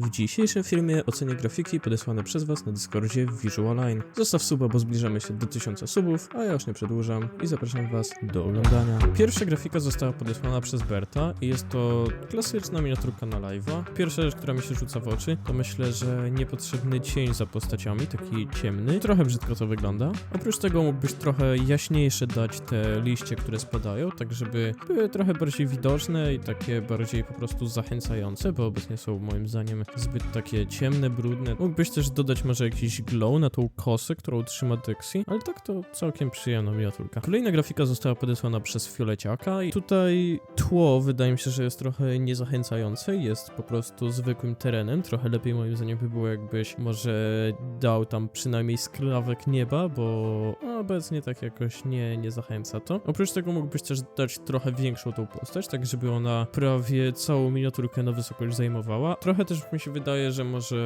W dzisiejszym filmie ocenię grafiki podesłane przez Was na Discordzie w Visualine. Zostaw suba, bo zbliżamy się do 1000 subów, a ja już nie przedłużam i zapraszam Was do oglądania. Pierwsza grafika została podesłana przez Berta i jest to klasyczna miniaturka na live'a. Pierwsza rzecz, która mi się rzuca w oczy, to myślę, że niepotrzebny cień za postaciami, taki ciemny. Trochę brzydko to wygląda. Oprócz tego mógłbyś trochę jaśniejsze dać te liście, które spadają, tak żeby były trochę bardziej widoczne i takie bardziej po prostu zachęcające, bo obecnie są moim zdaniem zbyt takie ciemne, brudne. Mógłbyś też dodać może jakiś glow na tą kosę, którą trzyma Dexy, ale tak to całkiem przyjemna miniaturka. Kolejna grafika została podesłana przez Fioleciaka i tutaj tło wydaje mi się, że jest trochę niezachęcające, jest po prostu zwykłym terenem. Trochę lepiej moim zdaniem by było jakbyś może dał tam przynajmniej skrawek nieba, bo obecnie tak jakoś nie, nie zachęca to. Oprócz tego mógłbyś też dać trochę większą tą postać, tak żeby ona prawie całą miniaturkę na wysokość zajmowała. Trochę też mi się wydaje, że może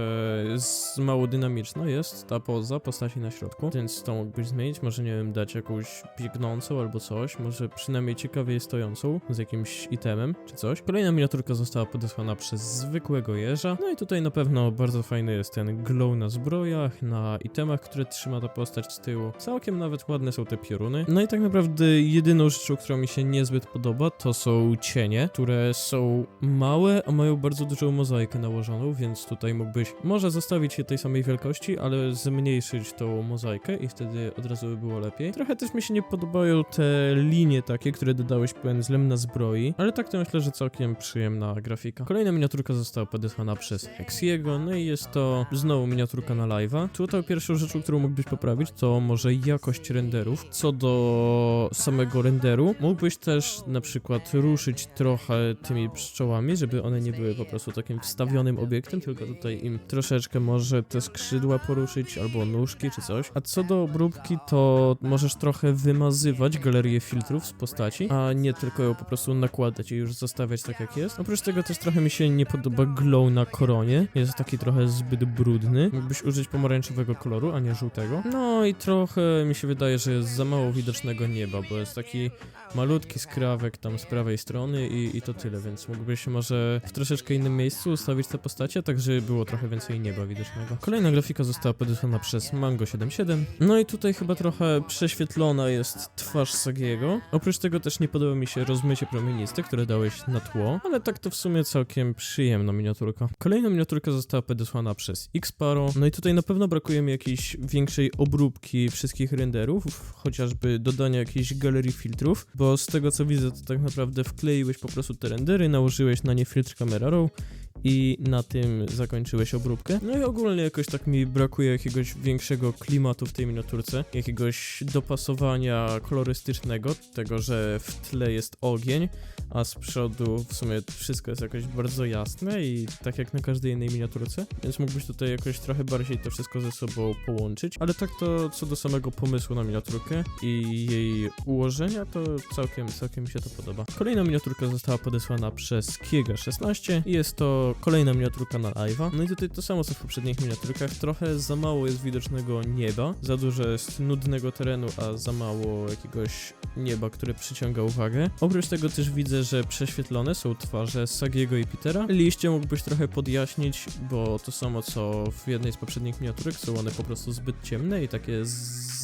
mało dynamiczna jest ta poza postaci na środku, więc to mógłbyś zmienić. Może nie wiem, dać jakąś biegnącą albo coś, może przynajmniej ciekawiej stojącą z jakimś itemem czy coś. Kolejna miniaturka została podesłana przez zwykłego jeża. No i tutaj na pewno bardzo fajny jest ten glow na zbrojach, na itemach, które trzyma ta postać z tyłu. Całkiem nawet ładne są te pioruny. No i tak naprawdę jedyną rzeczą, która mi się niezbyt podoba, to są cienie, które są małe, a mają bardzo dużą mozaikę nałożoną, więc tutaj mógłbyś może zostawić je tej samej wielkości, ale zmniejszyć tą mozaikę i wtedy od razu by było lepiej. Trochę też mi się nie podobają te linie takie, które dodałeś pędzlem na zbroi, ale tak to myślę, że całkiem przyjemna grafika. Kolejna miniaturka została podesłana przez Hexiego, no i jest to znowu miniaturka na live'a. Tutaj pierwszą rzeczą, którą mógłbyś poprawić, to może jakość renderów. Co do samego renderu, mógłbyś też na przykład ruszyć trochę tymi pszczołami, żeby one nie były po prostu takim wstawionym obiektem, tylko tutaj im troszeczkę może te skrzydła poruszyć, albo nóżki czy coś. A co do obróbki, to możesz trochę wymazywać galerię filtrów z postaci, a nie tylko ją po prostu nakładać i już zostawiać tak jak jest. Oprócz tego też trochę mi się nie podoba glow na koronie. Jest taki trochę zbyt brudny. Mógłbyś użyć pomarańczowego koloru, a nie żółtego. No i trochę mi się wydaje, że jest za mało widocznego nieba, bo jest taki malutki skrawek tam z prawej strony i, i to tyle, więc mógłbyś może w troszeczkę innym miejscu ustawić te postacie, tak żeby było trochę więcej nieba widocznego. Kolejna grafika została podesłana przez Mango77. No i tutaj chyba trochę prześwietlona jest twarz Sagiego. Oprócz tego też nie podoba mi się rozmycie promieniste, które dałeś na tło, ale tak to w sumie całkiem przyjemna miniaturka. Kolejna miniaturka została podesłana przez Xparo. No i tutaj na pewno brakuje mi jakiejś większej obróbki wszystkich renderów, chociażby dodania jakiejś galerii filtrów, bo z tego co widzę, to tak naprawdę wkleiłeś po prostu te rendery, nałożyłeś na nie filtr Camera Raw i na tym zakończyłeś obróbkę. No i ogólnie jakoś tak mi brakuje jakiegoś większego klimatu w tej miniaturce, jakiegoś dopasowania kolorystycznego, tego, że w tle jest ogień, a z przodu w sumie wszystko jest jakoś bardzo jasne i tak jak na każdej innej miniaturce, więc mógłbyś tutaj jakoś trochę bardziej to wszystko ze sobą połączyć, ale tak to co do samego pomysłu na miniaturkę i jej ułożenia, to całkiem, całkiem mi się to podoba. Kolejna miniaturka została podesłana przez Kiega16 i jest to kolejna miniaturka na live'a. No i tutaj to samo co w poprzednich miniaturkach, trochę za mało jest widocznego nieba, za dużo jest nudnego terenu, a za mało jakiegoś nieba, które przyciąga uwagę. Oprócz tego też widzę, że prześwietlone są twarze Sagiego i Petera. Liście mógłbyś trochę podjaśnić, bo to samo co w jednej z poprzednich miniaturek, są one po prostu zbyt ciemne i takie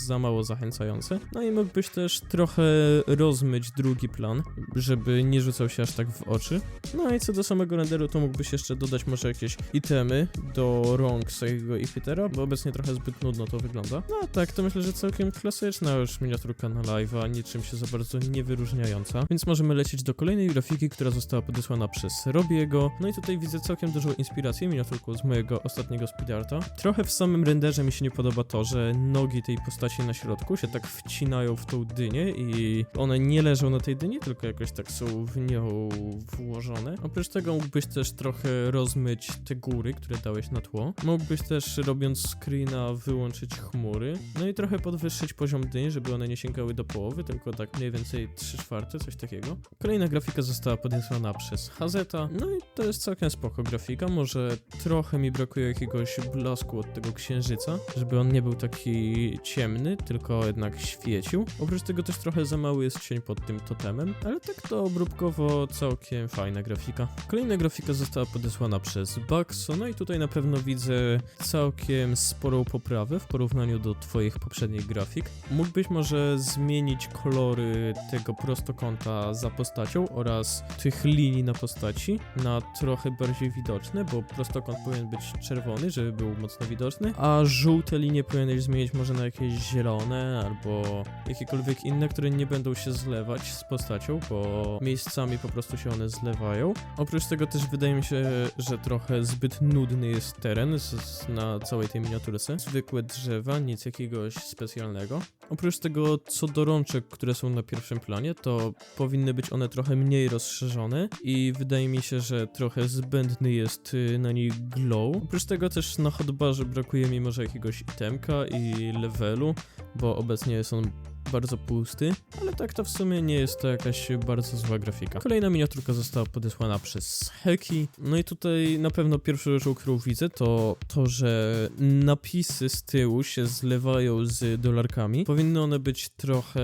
za mało zachęcające. No i mógłbyś też trochę rozmyć drugi plan, żeby nie rzucał się aż tak w oczy. No i co do samego renderu, to mógłbyś jeszcze dodać może jakieś itemy do rąk Sagiego i Petera, bo obecnie trochę zbyt nudno to wygląda. No a tak, to myślę, że całkiem klasyczna już miniaturka na live'a, niczym się za bardzo nie wyróżniająca. Więc możemy lecieć do kolejnej grafiki, która została podesłana przez Robiego. No i tutaj widzę całkiem dużą inspirację miniaturką z mojego ostatniego speedarta. Trochę w samym renderze mi się nie podoba to, że nogi tej postaci na środku się tak wcinają w tą dynię i one nie leżą na tej dyni, tylko jakoś tak są w nią włożone. Oprócz tego mógłbyś też trochę rozmyć te góry, które dałeś na tło. Mógłbyś też robiąc screena wyłączyć chmury, no i trochę podwyższyć poziom dyni, żeby one nie sięgały do połowy, tylko tak mniej więcej 3 czwarte, coś takiego. Kolejna grafika została podesłana przez Hazeta, no i to jest całkiem spoko grafika, może trochę mi brakuje jakiegoś blasku od tego księżyca, żeby on nie był taki ciemny, tylko jednak świecił. Oprócz tego też trochę za mały jest cień pod tym totemem, ale tak to obróbkowo całkiem fajna grafika. Kolejna grafika została podesłana przez Baxo, no i tutaj na pewno widzę całkiem sporą poprawę w porównaniu do twoich poprzednich grafik. Mógłbyś może zmienić kolory tego prostokąta za postacią oraz tych linii na postaci na trochę bardziej widoczne, bo prostokąt powinien być czerwony, żeby był mocno widoczny, a żółte linie powinieneś zmienić może na jakieś zielone albo jakiekolwiek inne, które nie będą się zlewać z postacią, bo miejscami po prostu się one zlewają. Oprócz tego też wydaje mi się, że trochę zbyt nudny jest teren na całej tej miniaturce. Zwykłe drzewa, nic jakiegoś specjalnego. Oprócz tego, co do rączek, które są na pierwszym planie, to powinny być one trochę mniej rozszerzone i wydaje mi się, że trochę zbędny jest y, na nich glow. Oprócz tego też na hotbarze brakuje mi może jakiegoś itemka i levelu, bo obecnie jest on bardzo pusty, ale tak to w sumie nie jest to jakaś bardzo zła grafika. Kolejna miniaturka została podesłana przez Heki. No i tutaj na pewno pierwszą rzeczą, którą widzę, to to, że napisy z tyłu się zlewają z dolarkami. Powinny one być trochę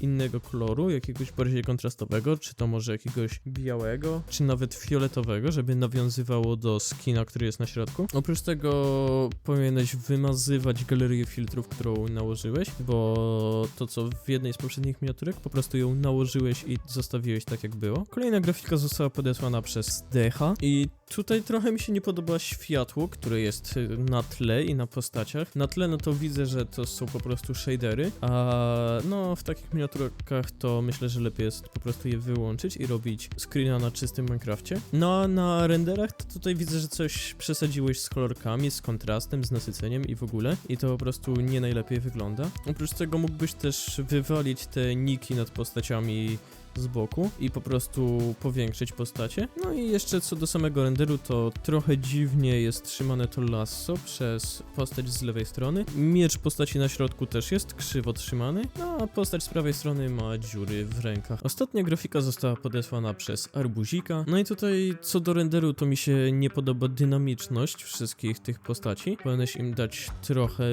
innego koloru, jakiegoś bardziej kontrastowego, czy to może jakiegoś białego, czy nawet fioletowego, żeby nawiązywało do skina, który jest na środku. Oprócz tego powinieneś wymazywać galerię filtrów, którą nałożyłeś, bo to co w jednej z poprzednich miniaturek, po prostu ją nałożyłeś i zostawiłeś tak jak było. Kolejna grafika została podesłana przez Decha i tutaj trochę mi się nie podoba światło, które jest y, na tle i na postaciach. Na tle no to widzę, że to są po prostu shadery, a no w takich miniaturkach to myślę, że lepiej jest po prostu je wyłączyć i robić screena na czystym Minecrafcie. No a na renderach to tutaj widzę, że coś przesadziłeś z kolorkami, z kontrastem, z nasyceniem i w ogóle i to po prostu nie najlepiej wygląda. Oprócz tego mógłbyś też wywalić te niki nad postaciami z boku i po prostu powiększyć postacie. No i jeszcze co do samego renderu, to trochę dziwnie jest trzymane to lasso przez postać z lewej strony. Miecz postaci na środku też jest krzywo trzymany, no a postać z prawej strony ma dziury w rękach. Ostatnia grafika została podesłana przez Arbuzika. No i tutaj co do renderu, to mi się nie podoba dynamiczność wszystkich tych postaci. Powinieneś im dać trochę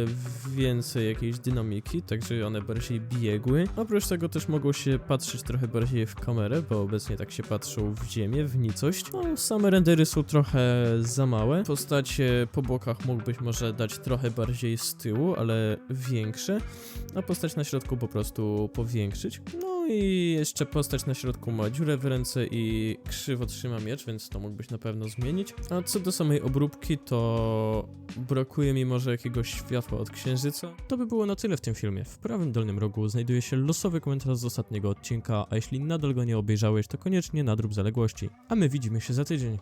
więcej jakiejś dynamiki, tak żeby one bardziej biegły. Oprócz tego też mogą się patrzeć trochę bardziej w kamerę, bo obecnie tak się patrzą w ziemię, w nicość. No, same rendery są trochę za małe. Postacie po bokach mógłbyś może dać trochę bardziej z tyłu, ale większe, a postać na środku po prostu powiększyć. No i jeszcze postać na środku ma dziurę w ręce i krzywo trzyma miecz, więc to mógłbyś na pewno zmienić. A co do samej obróbki, to brakuje mi może jakiegoś światła od księżyca. To by było na tyle w tym filmie. W prawym dolnym rogu znajduje się losowy komentarz z ostatniego odcinka, a jeśli nadal go nie obejrzałeś, to koniecznie nadrób zaległości. A my widzimy się za tydzień.